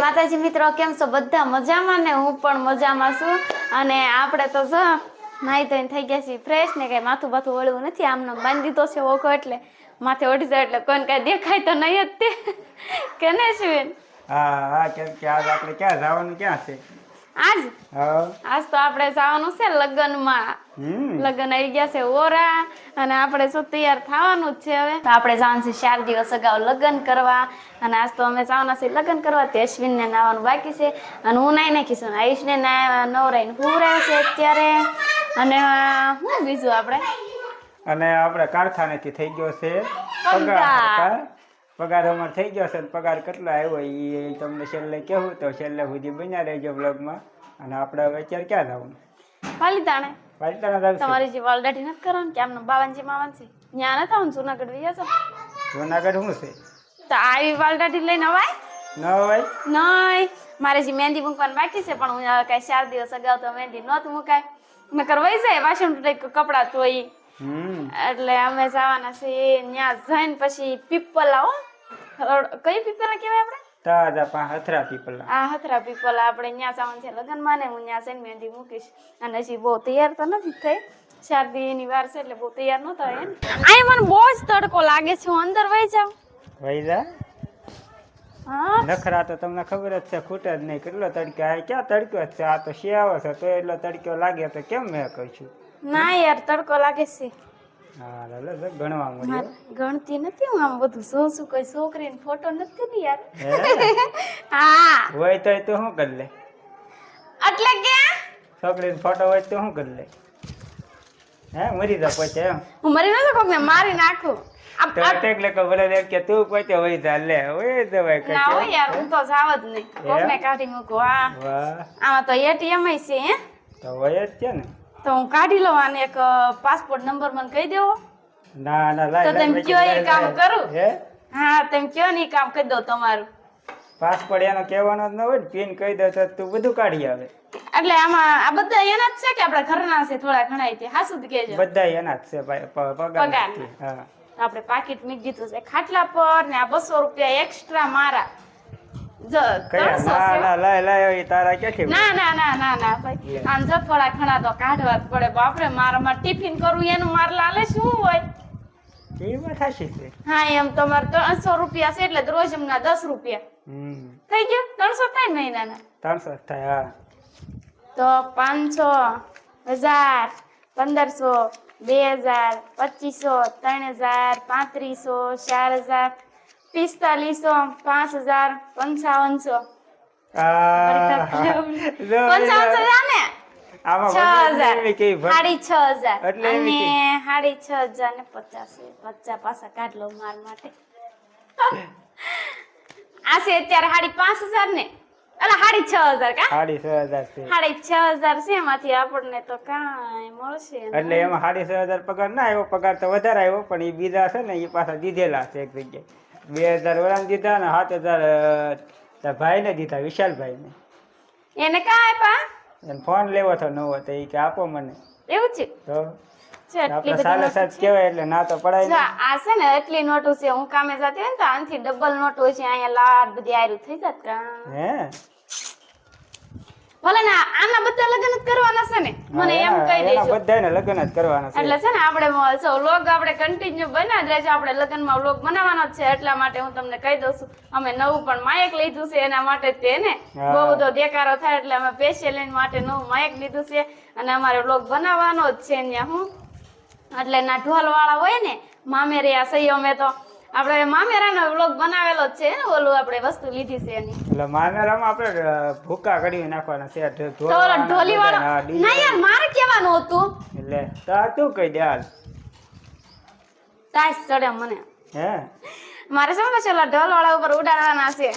માતાજી મિત્રો, કેમ છો? બધા મજામાં ને હું પણ મજામાં છું. અને આપણે તો જો નાહી ધોઈને થઈ ગયા છીએ ફ્રેશ ને કઈ માથું બાથું વળવું નથી, આમનો બાંધી દીધો છે ઓકો એટલે માથે ઓઢી જાય એટલે કોઈને કઈ દેખાય તો નહીં જ તે. કે ને શું હા હા, કેમ કે આજ આપણે ક્યાં જવાનું, ક્યાં છે? આજ? હા. આજ તો આપણે જવાનું છે લગ્નમાં. લગ્ન આવી ગયા છે ઓરા અને આપણે શું તૈયાર થવાનું જ છે હવે? તો આપણે જવાનું છે ચાર દિવસ અગાઉ લગ્ન કરવા અને આજ તો અમે જવાના છીએ લગ્ન કરવા. તે અશ્વિનને નાવાનું બાકી છે અને હું નાઈ નાખીશ અને આયુષને નવરાઈને હું રહે છે અત્યારે. અને શું બીજું આપણે? અને આપણે કારખાનેથી થઈ ગયો છે. પગાર. પગાર અમારો થઈ ગયો છે પગાર કેટલો આવ્યો એ તમને છેલ્લે કહેવું તો છેલ્લે સુધી બન્યા રહેજો બ્લોગમાં અને આપણે હવે અત્યારે ક્યાં જવું પાલીતાણે. પાલીતાણા જવું તમારી જે વાલદાટી નથી કરવાનું કે આમનો બાવનજી માવન ત્યાં નથી આવવાનું? જુનાગઢ વૈયા છો જુનાગઢ શું છે? તો આવી વાલદાટી લઈને અવાય? ન હોય નહીં મારે જે મહેંદી મૂકવાની બાકી છે પણ હું કઈ ચાર દિવસ અગાઉ તો મહેંદી નહોતું મુકાય મેં કરવાઈ જાય વાસણ કપડાં ધોઈ. હમ. એટલે અમે જવાના છીએ ત્યાં જઈને પછી પીપલ રોડ- કઈ પીપલ કહેવાય આપણે? તાજા પા હથરા પીપલ આ હથરા પીપલ આપણે અહીંયા જવાનું છે લગ્નમાં ને હું ત્યાં જઈને મહેંદી મૂકીશ. અને હજી બહુ તૈયાર તો નથી થઈ. શાદી એની વાર છે એટલે બહુ તૈયાર ન થાય એમ. આય મને બહુ જ તડકો લાગે છે હું અંદર વહી જાઉં. વહી હા? નખરા તો તમને ખબર જ છે ખૂટે જ નહીં. કેટલો તડકો? આ ક્યાં તડકો જ છે? આ તો શિયાળો છે તો એટલો તડકો લાગે તો કેમ મેં કહું છું? ના યાર તડકો લાગે છે. ગણતી નથી હું આમ બધું. જોઉં છું કોઈ ફોટો નથી ને યાર? હે? હા. હોય તો તું શું કરી લે? એટલે કે? છોકરીનો ફોટો હોય તો શું કરી લે? હે મરી જા પોતે હું મરી ને નાખું? એટલે કે ભલે એમ કે તું પોતે હોય જા લે હોય ના હોય યાર હું તો જાવ જ નહીં. કોકને કાઢી મૂકવા આમાં તો એટીએમ છે હે? તો હોય જ છે ને. તો હું કાઢી લઉં અને એક પાસપોર્ટ નંબર મને કહી દેવો. ના ના લાય તો તમે કયો એ કામ કરું? હે? હા તમે કયો ને કામ કરી દો તમારું. પાસપોર્ટ એનો કહેવાનો જ ન હોય ને પિન કહી દે તો તું બધું કાઢી આવે. એટલે આમાં આ બધા એના જ છે કે આપણા ઘરના છે થોડા ઘણા છે હા શું કહેજો. બધા એના જ છે પગાર. હા. આપણે પાકીટ મીક દીધું છે. ખાટલા પર ને આ બસો રૂપિયા એક્સ્ટ્રા મારા. ટિફિન કરવું એનું મારે લાલે શું હોય? હા એમ તમારે ત્રણસો રૂપિયા છે એટલે રોજ ના દસ રૂપિયા. થઈ ગયું? ત્રણસો થાય મહિનાના? ત્રણસો થાય તો પાંચસો હજાર પંદરસો બે હજાર પચીસો ત્રણ હજાર પાંત્રીસો ચાર હજાર પિસ્તાલીસો પાંચ હજાર પંચાવનસો. પંચાવનસો ને? આપણને તો કાંઈ મળશે એટલે એમાં સાડી છ હજાર પગાર ના આવ્યો પગાર તો વધારે આવ્યો પણ એ બીજા છે ને એ પાછા દીધેલા છે એક જગ્યાએ. બે હજાર વરાને દીધા ને સાત હજાર ભાઈને દીધા વિશાલભાઈને. એને કા આપ્યા? એને ફોન લેવો હતો નવો તો એ કે આપો મને. એવું છે? તો આપણે સાત. કહેવાય એટલે ના તો પડાય આ છે ને એટલી નોટો છે હું કામે જતી હોય ને તો આનથી ડબલ નોટો છે અહીંયા લાડ બધી આયરું થઈ જાત હે? ભલે ને આના બધા લગ્ન જ કરવાના છે ને? મને એમ કહી દેજો. બધાને લગ્ન જ કરવાના છે. એટલે છે ને આપણે વ્લોગ આપણે કન્ટિન્યુ બના જ રહેજો. આપણે લગ્નમાં લોગ બનાવવાનો જ છે એટલા માટે હું તમને કહી દઉં છું. અમે નવું પણ માયક લીધું છે એના માટે તે ને. બહુ બધો દેકારો થાય એટલે અમે પેશિયલ માટે નવું માયક લીધું છે. અને અમારે લોગ બનાવવાનો જ છે ત્યાં હું. એટલે ના ઢોલ વાળા હોય ને મામેરિયા સહી અમે તો. આપણે મામેરાનો વ્લોગ બનાવેલો છે ને ઓલું આપણે વસ્તુ લીધી છે એની. એટલે મામેરામાં આપણે ભૂકા કરી નાખવાના છે તો ઢોલી વાળો. ના યાર મારે કહેવાનું હતું. એટલે તો તું કહી દે હાલ. તાસ ચડે મને. હે? મારે શું પછી ઓલા ઢોલ વાળા ઉપર ઉડાડવાના છે.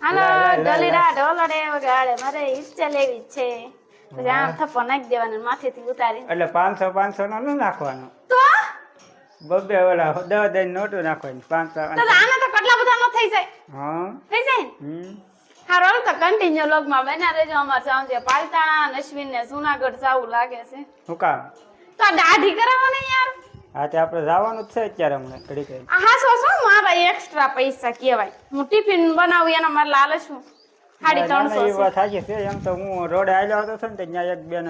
હાલો લા, લા, લા, ઢોલીડા ઢોલડે વગાડે મારે ઈચ્છા લેવી છે. પછી આમ થપ્પો નાખી દેવાનો માથેથી ઉતારી એટલે પાંચસો પાંચસો નો ન નાખવાનું? તો? બબે ઓલા દવા દઈ નોટો નાખવાની પાંચસો તો આના તો કેટલા બધા નો થઈ જાય? હા. થઈ જાય હમ. હારો તો કન્ટિન્યુ લોગમાં બના રહેજો. અમાર સાંજે પાલતાણા અશ્વિન ને જુનાગઢ જાવું લાગે છે. હું કા તો દાઢી કરાવવાની યાર. હા તે આપણે જવાનું જ છે અત્યારે હમણાં ઘડી કઈ આ હાસો શું મારા એક્સ્ટ્રા પૈસા કહેવાય. હું ટિફિન બનાવું એના મારે લાલચ છું સાડી ત્રણસો એ વાત સાચી છે. એમ તો હું રોડે આવ્યો હતો ને ત્યાં એક બેન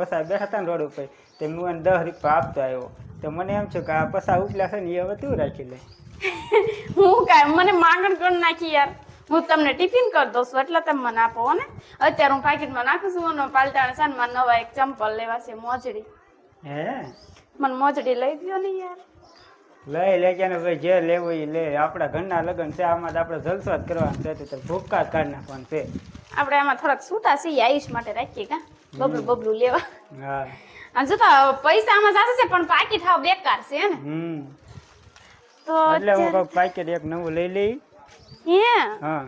વસા બેઠા હતા ને રોડ ઉપર. તે હું દસ રૂપિયા આપતો આવ્યો. તો મને એમ છે કે આ પસા ઉપલા છે ને એ હવે તું રાખી લે. હું કાંઈ? મને માંગણ કરી નાખી યાર. હું તમને ટિફિન કરી દઉં છું એટલે તમે મને આપો ને? અત્યારે હું પાકીટમાં નાખું છું અને પાલટાણે છે ને મારા નવા એક ચંપલ લેવા છે મોજડી. હે? મને મોજડી લઈ ગયો ને યાર. લઈ લે ને ભાઈ જે લેવું એ લે. આપણા ઘરના લગ્ન છે આમાં તો આપણે જલસો જ કરવાનો છે તો ભૂક્કા જ કાઢી નાખવાનું છે. આપણે આમાં થોડાક છૂટા છીએ આયુષ માટે રાખીએ કા? બબલું બબલું લેવા. હા. અને તો પૈસા આમાં જાશે છે પણ પાકીટ હાવ બેકાર છે ને? હમ. તો એટલે હું કહું પાકેટ એક નવું લઈ લઈ. હે? હા.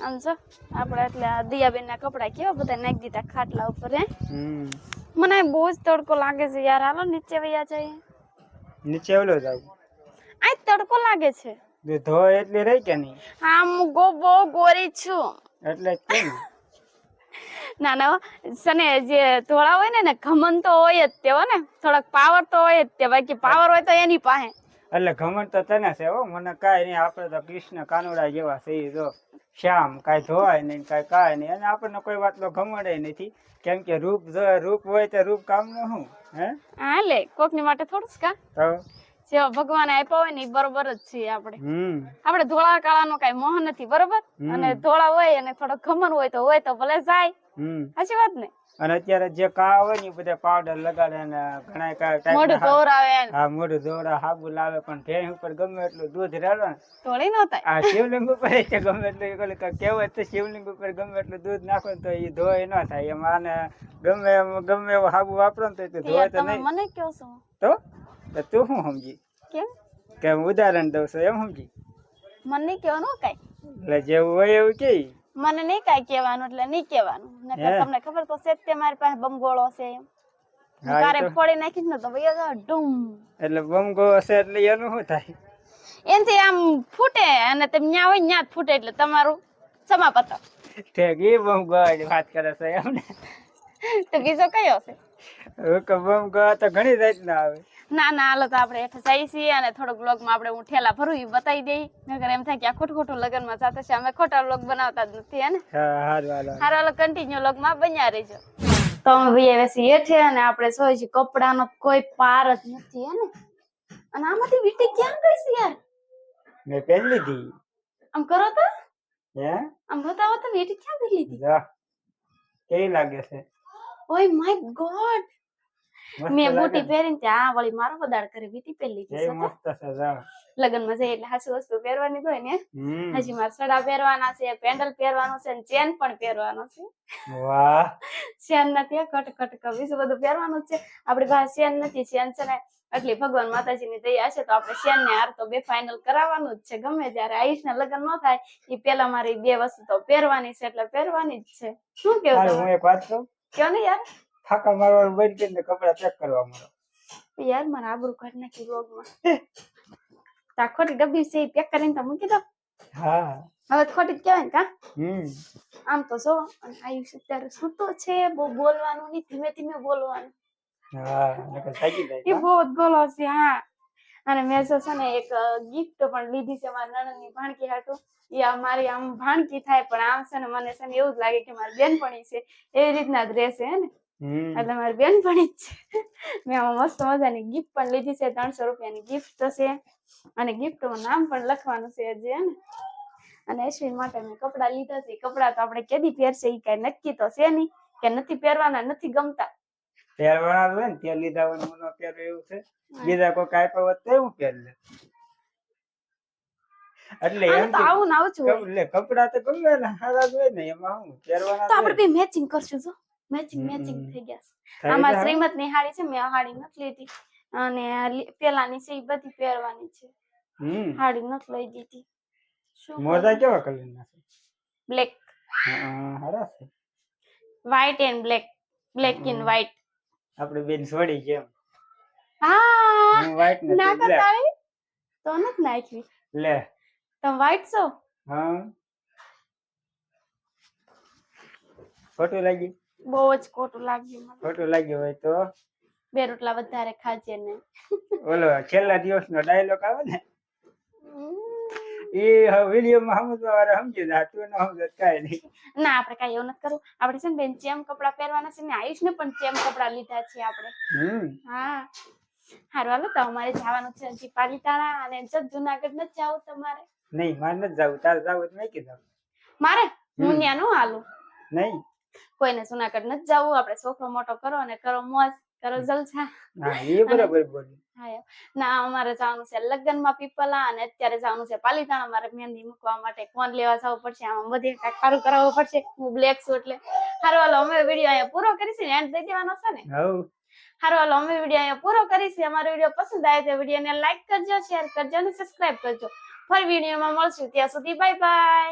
આમ જો આપણે એટલે આ દિયાબેન ના કપડા કેવા બધા નાખી દીધા ખાટલા ઉપર હે? હમ. મને બહુ જ તડકો લાગે છે યાર. હાલો નીચે વયા જાય નીચે ઓલો જાવ આ તડકો લાગે છે. જો ધો એટલી રહી કે નહીં? હા હું ગો બહુ ગોરી છું. એટલે જ કે ને ના ના સને જે ધોળા હોય ને ને ઘમન તો હોય જ તે હો ને થોડાક પાવર તો હોય જ તે બાકી પાવર હોય તો એની પાસે. એટલે ઘમન તો તને છે હો મને કાંઈ નહીં આપણે તો કૃષ્ણ કાનુડા જેવા છે જો શ્યામ કાંઈ ધોવાય નહીં કાંઈ કાંઈ નહીં અને આપણને કોઈ વાતનો ઘમડે નથી. કેમ કે રૂપ જો રૂપ હોય તો રૂપ કામનું શું હે? હા લે કોકની માટે થોડું જ કા. તો જેવા ભગવાન આપ્યા હોય ને એ બરોબર જ છીએ આપણે. આપણે ધોળા કાળાનો કઈ મોહ નથી બરોબર? અને ધોળા હોય અને થોડો ઘમન હોય તો હોય તો ભલે જાય. સાચી વાત ને? અને અત્યારે જે કા હોય ને બધા પાવડર લગાડે ને ઘણા કાંઈ મોઢું ધોવરાવે હા મોઢું દોરા હાબુ લાવે પણ ભેંસ ઉપર ગમે એટલું દૂધ રેડો ને તોડી ન થાય. આ શિવલિંગ ઉપર છે ગમે એટલું ઓલી કાંઈ શિવલિંગ ઉપર ગમે એટલું દૂધ નાખો તો એ ધોય ન થાય. એમ આને ગમે ગમે એવો હાબુ વાપરો ને તો એ ધોય તો નહીં. મને કહો છો. તો? તો તું શું સમજી? કેમ? કે હું ઉદાહરણ દઉં છું એમ સમજી? મને નહીં કહેવાનું કઈ. એટલે જેવું હોય એવું કે. મને નહીં કઈ કહેવાનું એટલે નહીં કહેવાનું. નકર તમને ખબર તો છે તે મારી પાસે બમગોળો છે એમ. કારે ફોડી નાખીશ ને તો ભાઈ ડૂમ. એટલે બમગોળો હશે એટલે એનું શું થાય? એનથી આમ ફૂટે અને તમે ન્યા હોય ન્યા જ ફૂટે એટલે તમારું સમાપત ઠેક એ વાત કરે છે એમને તો બીજો કયો છે? હવે કે બમગો તો ઘણી જાતના આવે. ના ના હાલો તો આપણે હેઠે જઈ છીએ અને થોડોક બ્લોગમાં આપણે હું ઠેલા ભરું એ બતાવી દઈ. નગર એમ થાય કે આ ખોટું ખોટું લગ્નમાં સાથે છે. અમે ખોટા બ્લોગ બનાવતા જ નથી હે ને? હારું હાલો. હારો હાલો કન્ટિન્યુ બન્યા રહેજો. તો અમે ભાઈ છીએ હેઠે અને આપણે જોઈએ છીએ કપડાનો કોઈ પાર જ નથી હે ને? અને આમાંથી વીટી ક્યાં ગઈ છે યાર? મેં પહેરી લીધી. આમ કરો તો. હે? આમ બતાવો તો વીટી ક્યાં ગઈ લીધી? કેવી લાગે છે? ઓય માય ગોડ. મેં બુટી? પહેરીને ત્યાં વળી મારો પદાડ કરી બીટી પહેરી છે તો. મસ્ત છે જા લગ્નમાં જઈએ એટલે હાસુ વસ્તુ પહેરવાની તો હોય ને. હજી મારે સડા પહેરવાના છે પેન્ડલ પહેરવાનું છે ચેન પણ પહેરવાનો છે. વાહ. ચેન નથી કટ કટ કર બીજું બધું પહેરવાનું છે. આપણી પાસે ચેન નથી ચેન છે ને એટલી ભગવાન માતાજી ની દયા છે તો આપણે ચેન ને હાર તો બે ફાઇનલ કરાવવાનું જ છે. ગમે ત્યારે આયુષ ને લગ્ન ન થાય એ પેલા મારી બે વસ્તુ તો પહેરવાની છે એટલે પહેરવાની જ છે. શું કેવું હું એક વાત કહું? કયો ને યાર? ફાકા મારવાનું બંધ કરીને કપડા ચેક કરવા મળો. યાર મારા આબરૂ કાઢ નાખી વ્લોગમાં તા ખોટી ડબ્બી છે પેક કરીને તો મૂકી દો. હા. હવે ખોટી કહેવાય ને કા? હમ. આમ તો જો અને આયુષ અત્યારે સૂતો છે? બહુ બોલવાનું નહીં ધીમે ધીમે બોલવાનું. હા થાકી એ બહુ બોલો છે હા. અને મેં જો છે ને એક ગિફ્ટ પણ લીધી છે મારા નણંદની ભાણકી હાટુ. એ મારી આમ ભાણકી થાય પણ આમ છે ને મને છે ને એવું જ લાગે કે મારી બેનપણી છે. એવી રીતના જ રહેશે હે ને? એટલે મારી બેનપણી જ છે. મેં આમાં મસ્ત મજાની ગિફ્ટ પણ લીધી છે ત્રણસો રૂપિયાની ગિફ્ટ છે. અને ગિફ્ટમાં નામ પણ લખવાનું છે જે હે ને? અને અશ્વિન માટે મેં કપડાં લીધા છે. કપડાં તો આપણે કેદી પહેરશે એ કઈ નક્કી તો છે નહીં. કે નથી પહેરવાના નથી ગમતા. પહેરવાના હોય ને તે લીધા હોય મને અત્યારે એવું છે. બીજા કોઈ આપ્યા હોત તો હું પહેરી લે. એટલે એમ તો આવું ના છું જ હોય. કપ- લે કપડા તો ગમે ને સારા હોય ને એમાં હું પહેરવાના તો આપણે બે મેચિંગ કરશું જો. મેચિંગ મેચિંગ થઈ ગયા આમાં શ્રીમતની હાડી છે મેં હાડી નથી લીધી. અને પેલાની છે એ બધી પહેરવાની છે. હાડી નથી લઈ દીધી. શું મોજા કેવા કલરના છે? બ્લેક હા, હરા છે. White and black black in white white આપણે બેન છોડી કેમ હા નથી, ના. કતાળી તો નથી નાખવી લે. તમે વાઈટ છો? હા. ખોટું લાગ્યું? બહુ જ ખોટું લાગ્યું ખોટું લાગ્યું હોય તો? બે રોટલા વધારે ખાજે ને. ઓલો છેલ્લા દિવસનો ડાયલોગ આવે ને? એ વિડીયોમાં સમજવા સમજી જાય તું ન સમજત કાંઈ નહીં. ના આપણે કાંઈ એવું નથી કરવું. આપણે છે ને બેન ચેમ કપડાં પહેરવાના છે ને આયુષને પણ ચેમ કપડાં લીધા છે આપણે. હમ. હા. હારું હાલો તો અમારે જવાનું છે હજી પાલીતાણા અને જ જુનાગઢ નથી જવું તમારે? નહીં મારે નથી જવું. તારે જવું તો મેં કીધું. મારે? હું. ત્યાં નું હાલું. નહીં. કોઈને જુનાગઢ નથી જવું. આપણે છોકરો મોટો કરો અને કરો મોજ કરો જલસા. હા એ બરાબર બોલી હા. ના અમારે જવાનું છે લગ્નમાં પીપલા અને અત્યારે જવાનું છે પાલીતાણા. મારે મહેંદી મૂકવા માટે કોણ લેવા જવું પડશે. આમાં બધે કાંઈક સારું કરાવવું પડશે. હું બ્લેક છું એટલે. સારું હાલો અમે વીડિયો અહીંયા પૂરો કરીશું એન્ડ દઈ દેવાનો છે ને? સારું હારું હાલો અમે વીડિયો અહીંયા પૂરો કરીશું. અમારો વીડિયો પસંદ આવે તો વિડીયોને લાઈક કરજો શેર કરજો અને સબસ્ક્રાઇબ કરજો. ફરી વિડીયોમાં મળશું. ત્યાં સુધી બાય બાય